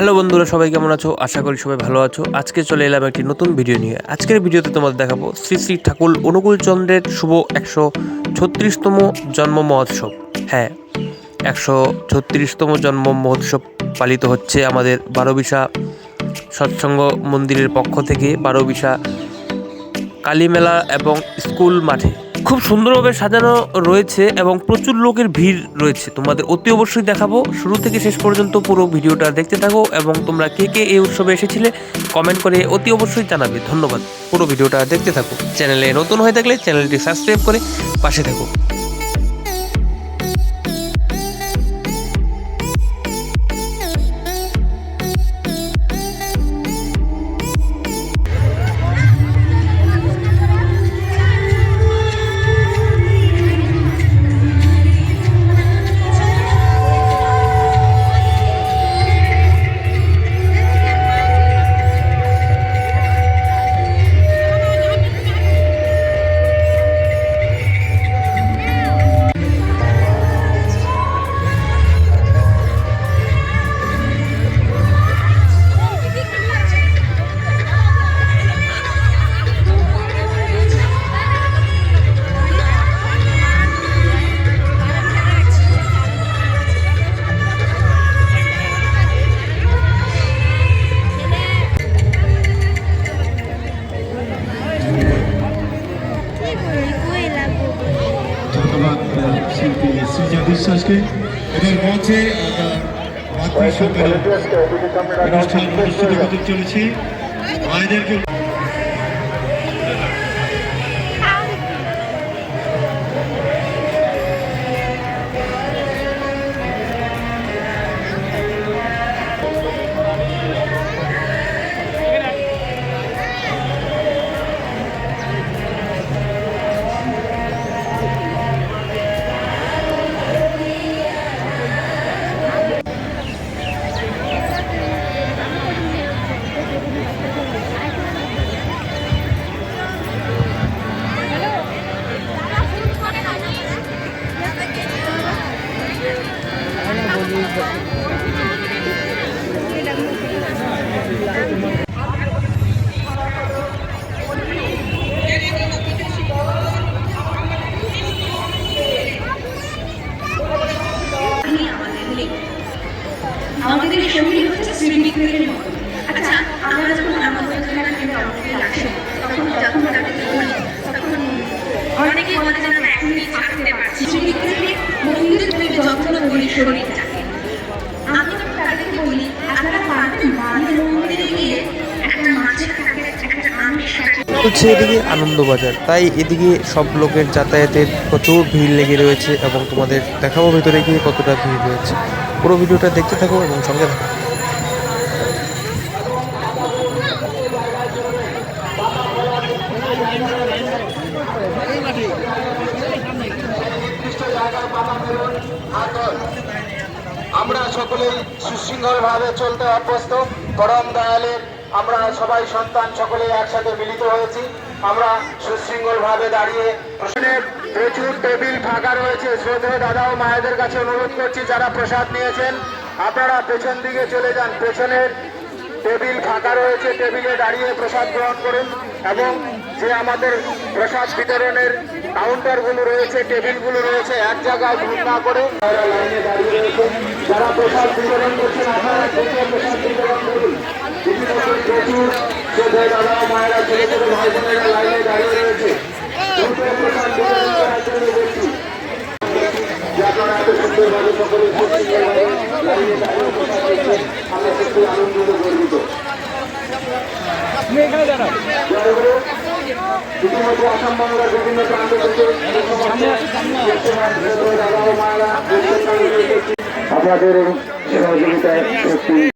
Hello বন্ধুরা, সবাই কেমন আছো? আশা করি সবাই ভালো আছো। আজকে চলে এলাম একটি নতুন ভিডিও নিয়ে। আজকের ভিডিওতে তোমাদের দেখাবো শ্রী শ্রী ঠাকুর অনুকূল চন্দ্রের শুভ একশো ছত্রিশতম জন্ম মহোৎসব। হ্যাঁ একশো ছত্রিশতম জন্ম মহোৎসব পালিত হচ্ছে আমাদের বারোবিশা সৎসঙ্গ মন্দিরের পক্ষ থেকে। বারোবিশা কালীমেলা এবং স্কুল মাঠে। খুব সুন্দরভাবে সাজানো রয়েছে এবং প্রচুর লোকের ভিড় রয়েছে। তোমাদের অতি অবশ্যই দেখাবো। শুরু থেকে শেষ পর্যন্ত পুরো ভিডিওটা দেখতে থাকো এবং তোমরা কে কে এই উৎসবে এসেছিলে কমেন্ট করে অতি অবশ্যই জানাবে। ধন্যবাদ। পুরো ভিডিওটা দেখতে থাকো। চ্যানেলে নতুন হয়ে থাকলে চ্যানেলটি সাবস্ক্রাইব করে পাশে থাকো। এদের মঞ্চে রাত্রি সরকারি অনুষ্ঠান অনুষ্ঠিত হতে চলেছে। মায়েদেরকে হচ্ছে এদিকে আনন্দবাজার। তাই এদিকে সব লোকের যাতায়াতের প্রচুর ভিড় লেগে রয়েছে এবং তোমাদের দেখাবো ভেতরে গিয়ে কতটা ভিড় রয়েছে। পুরো ভিডিওটা দেখতে থাকো এবং সঙ্গে থাকো। আমরা সকলেই সুশৃঙ্খলভাবে চলতে অভ্যস্ত। পরম দয়ালের আমরা সবাই সন্তান সকলে একসাথে মিলিত হয়েছি। আমরা সুশৃঙ্খলভাবে দাঁড়িয়ে প্রশ্নের প্রচুর টেবিল ফাঁকা রয়েছে। শ্রদ্ধেয় দাদা ও মায়েদের কাছে অনুরোধ করছি, যারা প্রসাদ নিয়েছেন, আপনারা পেছন দিকে চলে যান। পেছনের টেবিল ফাঁকা রয়েছে। টেবিলে দাঁড়িয়ে প্রসাদ গ্রহণ করুন এবং যে আমাদের প্রসাদ বিতরণের কাউন্টারগুলো রয়েছে টেবিলগুলো রয়েছে এক জায়গায় ভিড় না করে যারা প্রসাদ বিতরণ করছেন আপনারা দেখে প্রসাদ বিতরণ করুন। ইতিমধ্যে প্রচুর। শ্রদ্ধেয় দাদা মায়েরা ছোট ছোট ভাই বোনেরা লাইনে দাঁড়িয়ে রয়েছে। প্রসাদ বিতরণ করার জন্য বলছি। আপনারা এত সুন্দরভাবে সকলে সুশৃঙ্খলভাবে লাইনে দাঁড়িয়ে প্রসাদ দিচ্ছেন আমরা সত্যি আনন্দিত গর্বিত। ইতিমধ্যে আসাম বাংলার বিভিন্ন প্রান্ত থেকে আপনাদের সহযোগিতায়